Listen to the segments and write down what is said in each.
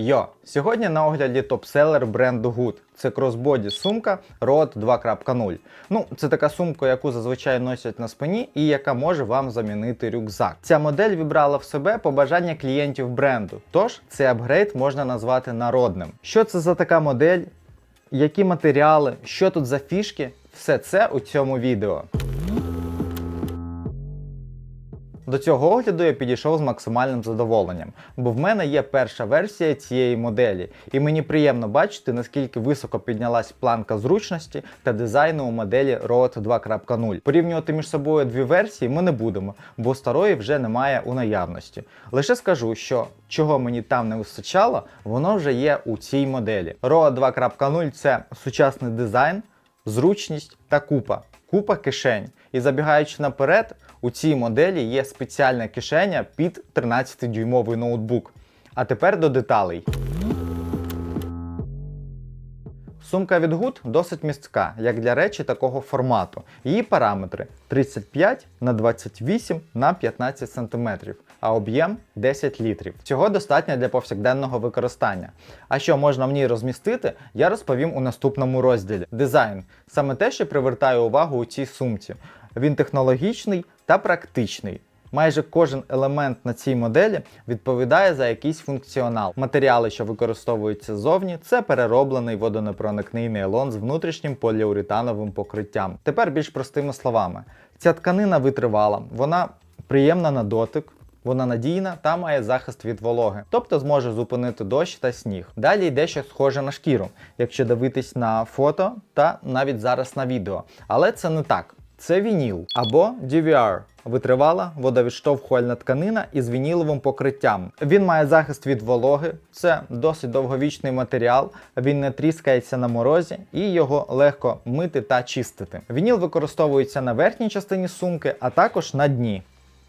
Йо! Сьогодні на огляді топселер бренду Good. Це кросбоді сумка Road 2.0. Ну, це така сумка, яку зазвичай носять на спині і яка може вам замінити рюкзак. Ця модель вібрала в себе побажання клієнтів бренду, тож цей апгрейд можна назвати народним. Що це за така модель? Які матеріали, що тут за фішки? Все це у цьому відео. До цього огляду я підійшов з максимальним задоволенням, бо в мене є перша версія цієї моделі, і мені приємно бачити, наскільки високо піднялась планка зручності та дизайну у моделі Road 2.0. Порівнювати між собою дві версії ми не будемо, бо старої вже немає у наявності. Лише скажу, що чого мені там не вистачало, воно вже є у цій моделі. Road 2.0 це сучасний дизайн, зручність та купа. Купа кишень. І забігаючи наперед, у цій моделі є спеціальна кишеня під 13-дюймовий ноутбук. А тепер до деталей. Сумка від Good досить містка, як для речі такого формату. Її параметри 35 на 28 на 15 см, а об'єм 10 літрів. Цього достатньо для повсякденного використання. А що можна в ній розмістити, я розповім у наступному розділі. Дизайн саме те, що привертає увагу у цій сумці. Він технологічний та практичний. Майже кожен елемент на цій моделі відповідає за якийсь функціонал. Матеріали, що використовуються ззовні, це перероблений водонепроникний нейлон з внутрішнім поліуретановим покриттям. Тепер більш простими словами, ця тканина витривала, вона приємна на дотик. Вона надійна та має захист від вологи, тобто зможе зупинити дощ та сніг. Далі йде щось схоже на шкіру, якщо дивитись на фото та навіть зараз на відео. Але це не так. Це вініл або DVR. Витривала водовідштовхувальна тканина із вініловим покриттям. Він має захист від вологи, це досить довговічний матеріал, він не тріскається на морозі і його легко мити та чистити. Вініл використовується на верхній частині сумки, а також на дні.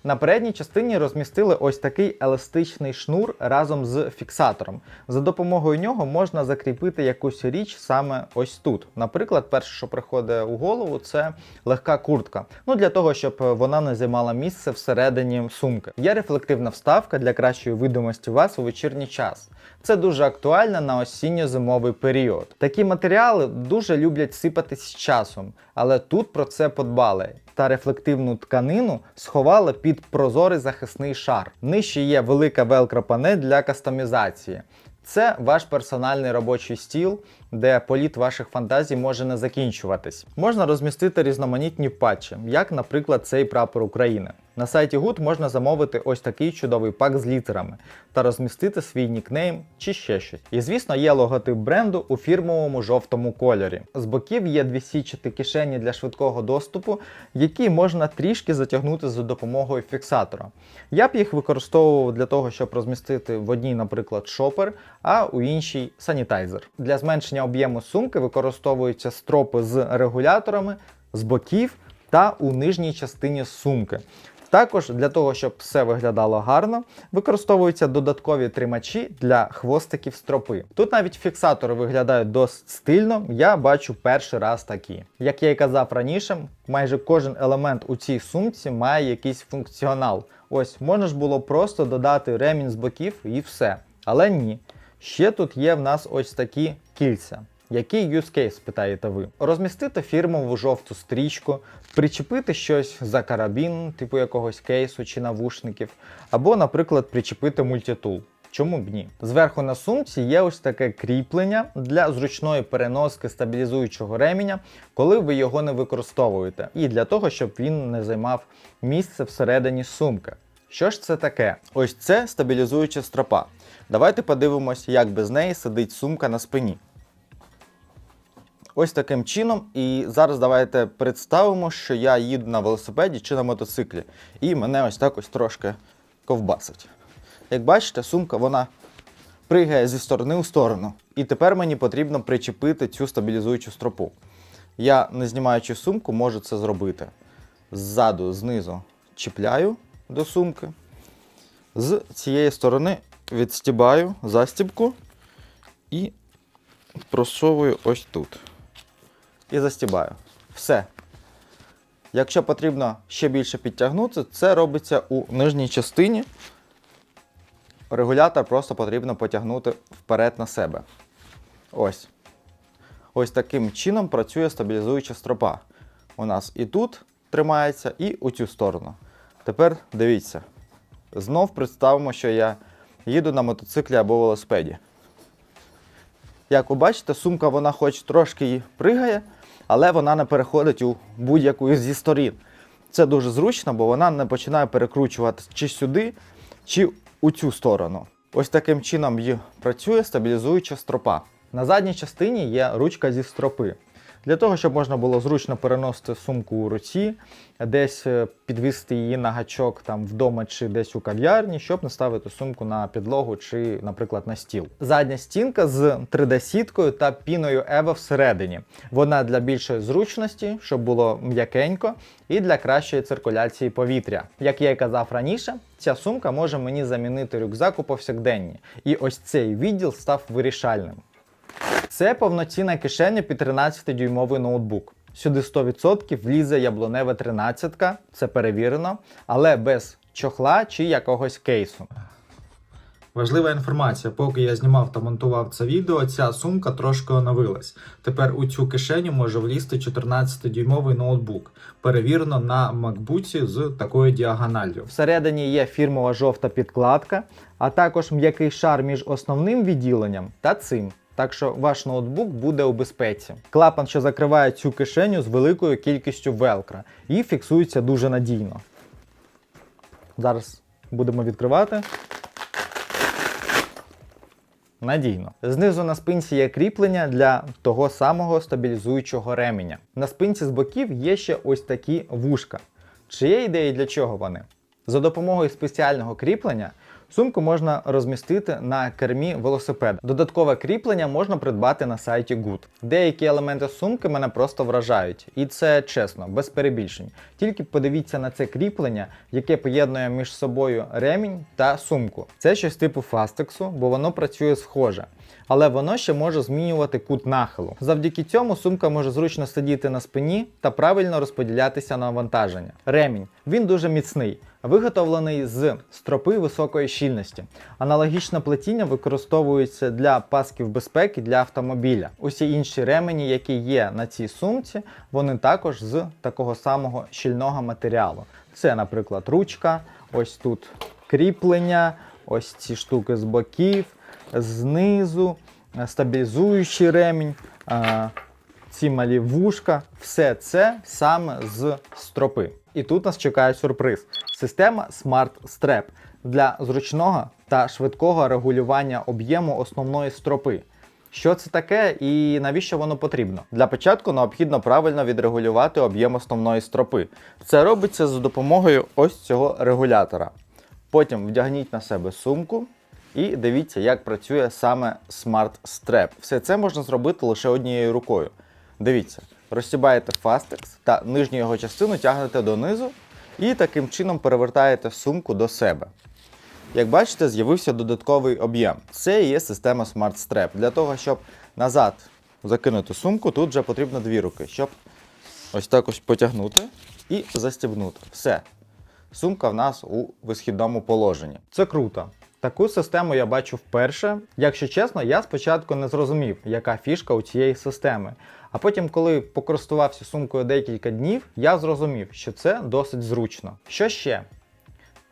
На передній частині розмістили ось такий еластичний шнур разом з фіксатором. За допомогою нього можна закріпити якусь річ саме ось тут. Наприклад, перше, що приходить у голову, це легка куртка. Ну для того, щоб вона не займала місце всередині сумки. Є рефлективна вставка для кращої видимості вас у вечірній час. Це дуже актуально на осінньо-зимовий період. Такі матеріали дуже люблять сипатись з часом, але тут про це подбали. Та рефлективну тканину сховали під прозорий захисний шар. Нижче є велика велкро-панель для кастомізації. Це ваш персональний робочий стіл, де політ ваших фантазій може не закінчуватись. Можна розмістити різноманітні патчі, як, наприклад, цей прапор України. На сайті Good можна замовити ось такий чудовий пак з літерами та розмістити свій нікнейм чи ще щось. І звісно, є логотип бренду у фірмовому жовтому кольорі. З боків є дві січати кишені для швидкого доступу, які можна трішки затягнути за допомогою фіксатора. Я б їх використовував для того, щоб розмістити в одній, наприклад, шопер, а у іншій санітайзер. Для зменшення об'єму сумки використовуються стропи з регуляторами з боків та у нижній частині сумки. Також для того, щоб все виглядало гарно, використовуються додаткові тримачі для хвостиків стропи. Тут навіть фіксатори виглядають досить стильно, я бачу перший раз такі. Як я і казав раніше, майже кожен елемент у цій сумці має якийсь функціонал. Ось можна ж було просто додати ремінь з боків і все. Але ні. Ще тут є в нас ось такі кільця. Який use case, питаєте ви? Розмістити фірмову жовту стрічку, причепити щось за карабін, типу якогось кейсу чи навушників, або, наприклад, причепити мультитул. Чому б ні? Зверху на сумці є ось таке кріплення для зручної переноски стабілізуючого ременя, коли ви його не використовуєте, і для того, щоб він не займав місце всередині сумки. Що ж це таке? Ось це стабілізуюча стропа. Давайте подивимось, як без неї сидить сумка на спині. Ось таким чином. І зараз давайте представимо, що я їду на велосипеді чи на мотоциклі. І мене ось так ось трошки ковбасить. Як бачите, сумка вона пригає зі сторони у сторону. І тепер мені потрібно причепити цю стабілізуючу стропу. Я, не знімаючи сумку, можу це зробити. Ззаду, знизу чіпляю до сумки. З цієї сторони відстібаю застібку і просовую ось тут. І застібаю. Все. Якщо потрібно ще більше підтягнути, це робиться у нижній частині. регулятор просто потрібно потягнути вперед на себе. Ось. Ось таким чином працює стабілізуюча стропа. У нас і тут тримається, і у цю сторону. Тепер дивіться. Знов представимо, що я їду на мотоциклі або велосипеді. Як ви бачите, сумка вона хоч трошки і пригає, але вона не переходить у будь-яку зі сторін. Це дуже зручно, бо вона не починає перекручувати чи сюди, чи у цю сторону. Ось таким чином працює стабілізуюча стропа. На задній частині є ручка зі стропи. Для того, щоб можна було зручно переносити сумку у руці, десь е, підвісти її на гачок там вдома чи десь у кав'ярні, щоб не ставити сумку на підлогу чи, наприклад, на стіл. Задня стінка з 3D-сіткою та піною Ева всередині. Вона для більшої зручності, щоб було м'якенько, і для кращої циркуляції повітря. Як я і казав раніше, ця сумка може мені замінити рюкзак у повсякденні. І ось цей відділ став вирішальним. Це повноцінна кишеня під 13-дюймовий ноутбук. Сюди 100% влізе яблунева 13, це перевірено, але без чохла чи якогось кейсу. Важлива інформація, поки я знімав та монтував це відео, ця сумка трошки оновилась. Тепер у цю кишеню може влізти 14-дюймовий ноутбук, перевірено на MacBook з такою діагоналлю. Всередині є фірмова жовта підкладка, а також м'який шар між основним відділенням та цим. Так що ваш ноутбук буде у безпеці. Клапан, що закриває цю кишеню з великою кількістю велкра і фіксується дуже надійно. Зараз будемо відкривати. Надійно. Знизу на спинці є кріплення для того самого стабілізуючого ременя. На спинці з боків є ще ось такі вушка. Чи є ідеї для чого вони? За допомогою спеціального кріплення сумку можна розмістити на кермі велосипеда. Додаткове кріплення можна придбати на сайті Good. Деякі елементи сумки мене просто вражають, і це чесно, без перебільшень. Тільки подивіться на це кріплення, яке поєднує між собою ремінь та сумку. Це щось типу фастексу, бо воно працює схоже. Але воно ще може змінювати кут нахилу. Завдяки цьому сумка може зручно сидіти на спині та правильно розподілятися на навантаження. Ремінь він дуже міцний, виготовлений з стропи високої щільності. Аналогічне плетіння використовується для пасків безпеки для автомобіля. Усі інші ремені, які є на цій сумці, вони також з такого самого щільного матеріалу. Це, наприклад, ручка, ось тут кріплення, ось ці штуки з боків, знизу, стабілізуючий ремінь. ці малі вушка, все це саме з стропи. І тут нас чекає сюрприз: система Smart Strap для зручного та швидкого регулювання об'єму основної стропи. Що це таке і навіщо воно потрібно? Для початку необхідно правильно відрегулювати об'єм основної стропи. Це робиться за допомогою ось цього регулятора. Потім вдягніть на себе сумку і дивіться, як працює саме Smart Strap. Все це можна зробити лише однією рукою. Дивіться, розстібаєте фастекс та нижню його частину тягнете донизу і таким чином перевертаєте сумку до себе. Як бачите, з'явився додатковий об'єм. Це і є система Smart Strap. Для того, щоб назад закинути сумку, тут вже потрібно дві руки, щоб ось так ось потягнути і застібнути. Все. Сумка в нас у висхідному положенні. Це круто. Таку систему я бачу вперше. Якщо чесно, я спочатку не зрозумів, яка фішка у цієї системи. А потім, коли покористувався сумкою декілька днів, я зрозумів, що це досить зручно. Що ще?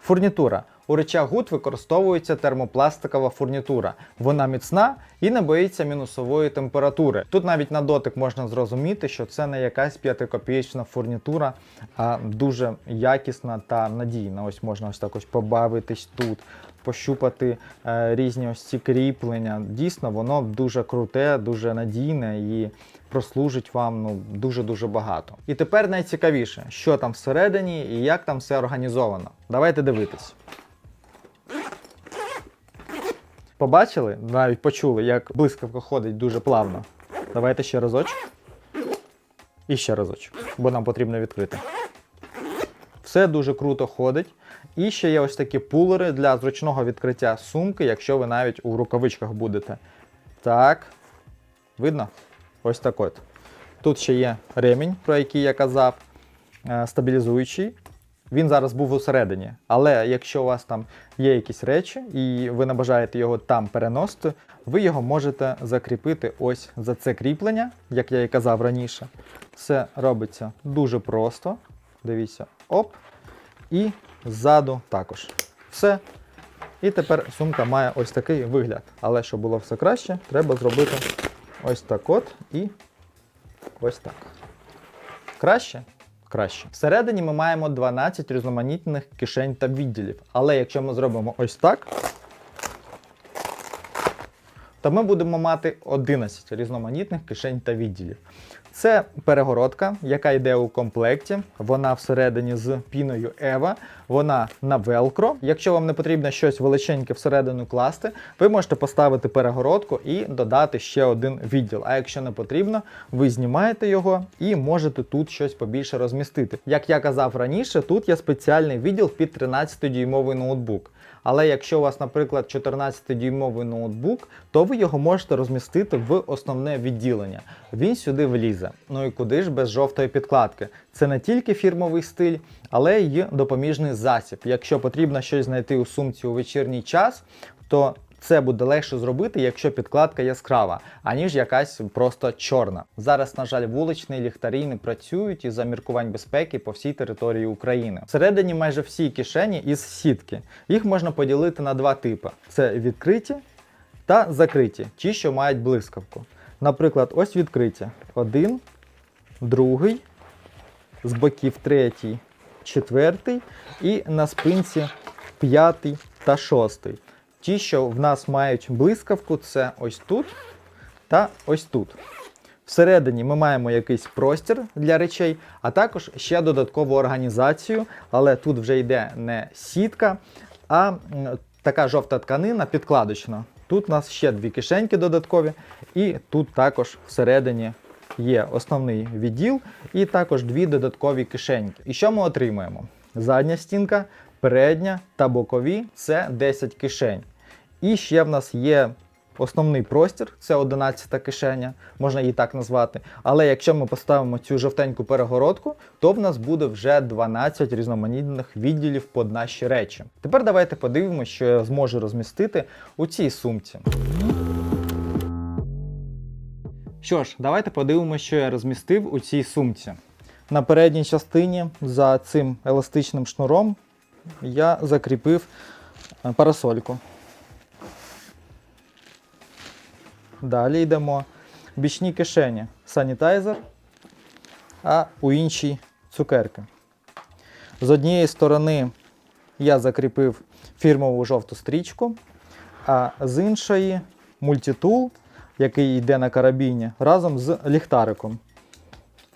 Фурнітура. У речах Good використовується термопластикова фурнітура. Вона міцна і не боїться мінусової температури. Тут навіть на дотик можна зрозуміти, що це не якась п'ятикопієчна фурнітура, а дуже якісна та надійна. Ось можна ось так ось побавитись тут, пощупати е, різні ось ці кріплення. Дійсно, воно дуже круте, дуже надійне і прослужить вам ну дуже-дуже багато. І тепер найцікавіше, що там всередині і як там все організовано. Давайте дивитись. Побачили? Навіть почули, як блискавка ходить дуже плавно. Давайте ще разочок. І ще разочок, бо нам потрібно відкрити. Все дуже круто ходить. І ще є ось такі пулери для зручного відкриття сумки, якщо ви навіть у рукавичках будете. Так. Видно? Ось так от. Тут ще є ремінь, про який я казав, е, стабілізуючий. він зараз був усередині. Але якщо у вас там є якісь речі і ви не бажаєте його там переносити, ви його можете закріпити ось за це кріплення, як я і казав раніше. Це робиться дуже просто. Дивіться, оп. І ззаду також. Все. І тепер сумка має ось такий вигляд. Але щоб було все краще, треба зробити ось так от і ось так. Краще? Краще. Всередині ми маємо 12 різноманітних кишень та відділів. Але якщо ми зробимо ось так, то ми будемо мати 11 різноманітних кишень та відділів. Це перегородка, яка йде у комплекті. Вона всередині з піною Ева, вона на велкро. Якщо вам не потрібно щось величеньке всередину класти, ви можете поставити перегородку і додати ще один відділ. А якщо не потрібно, ви знімаєте його і можете тут щось побільше розмістити. Як я казав раніше, тут є спеціальний відділ під 13-дюймовий ноутбук. Але якщо у вас, наприклад, 14-дюймовий ноутбук, то ви його можете розмістити в основне відділення. Він сюди влізе. Ну і куди ж без жовтої підкладки? Це не тільки фірмовий стиль, але й допоміжний засіб. Якщо потрібно щось знайти у сумці у вечірній час, то це буде легше зробити, якщо підкладка яскрава, аніж якась просто чорна. Зараз, на жаль, вуличні ліхтарі не працюють із-за міркувань безпеки по всій території України. Всередині майже всі кишені із сітки. Їх можна поділити на два типи: це відкриті та закриті, ті, що мають блискавку. Наприклад, ось відкриті. Один, другий, з боків третій, четвертий і на спинці п'ятий та шостий. Ті, що в нас мають блискавку, це ось тут та ось тут. Всередині ми маємо якийсь простір для речей, а також ще додаткову організацію, але тут вже йде не сітка, а така жовта тканина підкладочна. Тут у нас ще дві кишеньки додаткові, і тут також всередині є основний відділ і також дві додаткові кишеньки. І що ми отримуємо? Задня стінка, передня та бокові це 10 кишень. І ще в нас є основний простір, це 11 кишеня, можна її так назвати. Але якщо ми поставимо цю жовтеньку перегородку, то в нас буде вже 12 різноманітних відділів під наші речі. Тепер давайте подивимося, що я зможу розмістити у цій сумці. Що ж, давайте подивимося, що я розмістив у цій сумці. На передній частині за цим еластичним шнуром я закріпив парасольку. Далі йдемо. Бічні кишені санітайзер, а у іншій цукерки. З однієї сторони я закріпив фірмову жовту стрічку, а з іншої мультитул, який йде на карабіні, разом з ліхтариком.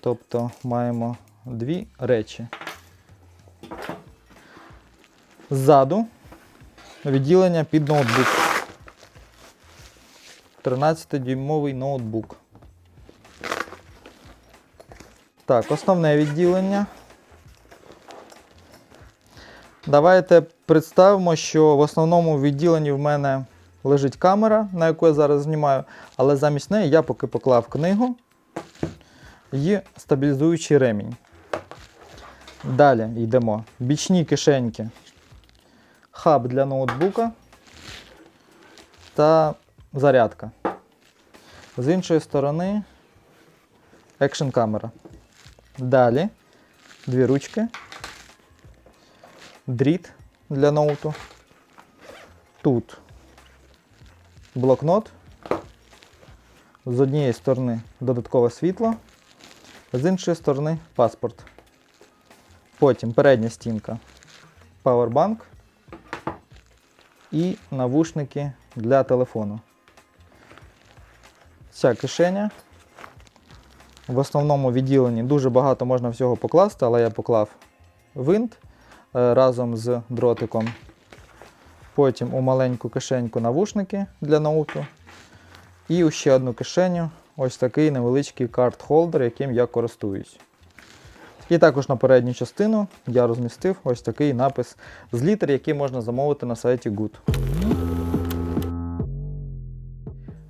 Тобто маємо дві речі. Ззаду відділення під ноутбук. 13-дюймовий ноутбук. Так, основне відділення. Давайте представимо, що в основному відділенні в мене лежить камера, на яку я зараз знімаю, але замість неї я поки поклав книгу і стабілізуючий ремінь. Далі йдемо. Бічні кишеньки, хаб для ноутбука та зарядка. З іншої сторони екшн камера. Далі дві ручки, дріт для ноуту. Тут блокнот. З однієї сторони додаткове світло, з іншої сторони паспорт. Потім передня стінка, павербанк і навушники для телефону. Ця кишеня. В основному відділенні дуже багато можна всього покласти, але я поклав винт е, разом з дротиком. Потім у маленьку кишеньку навушники для ноуту. І у ще одну кишеню ось такий невеличкий карт-холдер, яким я користуюсь. І також на передню частину я розмістив ось такий напис з літер, який можна замовити на сайті Good.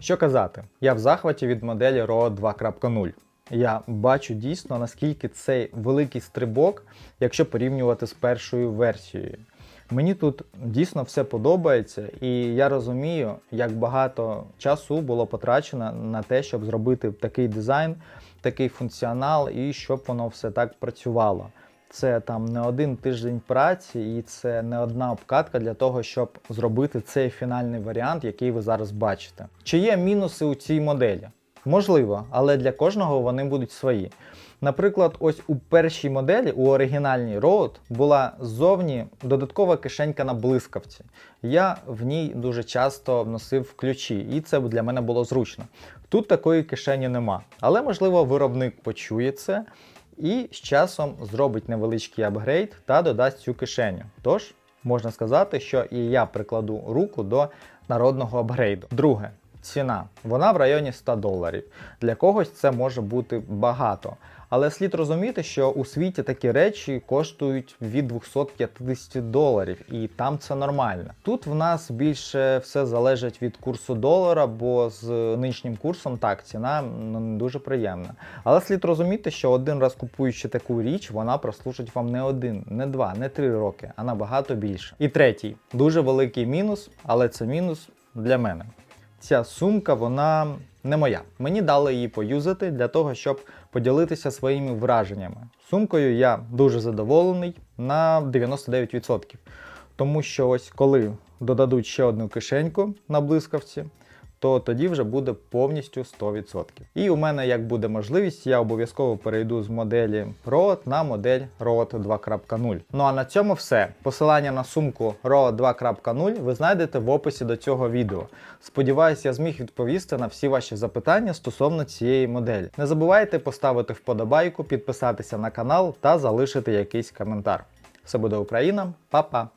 Що казати, я в захваті від моделі RAW 2.0. я бачу дійсно, наскільки цей великий стрибок, якщо порівнювати з першою версією. Мені тут дійсно все подобається, і я розумію, як багато часу було потрачено на те, щоб зробити такий дизайн, такий функціонал, і щоб воно все так працювало. Це там не один тиждень праці, і це не одна обкатка для того, щоб зробити цей фінальний варіант, який ви зараз бачите. Чи є мінуси у цій моделі? Можливо, але для кожного вони будуть свої. Наприклад, ось у першій моделі, у оригінальній Road, була ззовні додаткова кишенька на блискавці. Я в ній дуже часто носив ключі, і це для мене було зручно. Тут такої кишені нема. Але, можливо, виробник почує це і з часом зробить невеличкий апгрейд та додасть цю кишеню. Тож, можна сказати, що і я прикладу руку до народного апгрейду. Друге. Ціна. Вона в районі 100 доларів. Для когось це може бути багато. Але слід розуміти, що у світі такі речі коштують від 250 доларів, і там це нормально. Тут в нас більше все залежить від курсу долара, бо з нинішнім курсом так ціна ну, не дуже приємна. Але слід розуміти, що один раз купуючи таку річ, вона прослужить вам не один, не два, не три роки, а набагато більше. І третій дуже великий мінус, але це мінус для мене. Ця сумка, вона не моя. Мені дали її поюзати для того, щоб поділитися своїми враженнями. Сумкою я дуже задоволений на 99%. Тому що ось коли додадуть ще одну кишеньку на блискавці, то тоді вже буде повністю 100%. І у мене, як буде можливість, я обов'язково перейду з моделі Road на модель Road 2.0. Ну а на цьому все. Посилання на сумку Road 2.0 ви знайдете в описі до цього відео. Сподіваюсь, я зміг відповісти на всі ваші запитання стосовно цієї моделі. Не забувайте поставити вподобайку, підписатися на канал та залишити якийсь коментар. Все буде Україна, Па-па!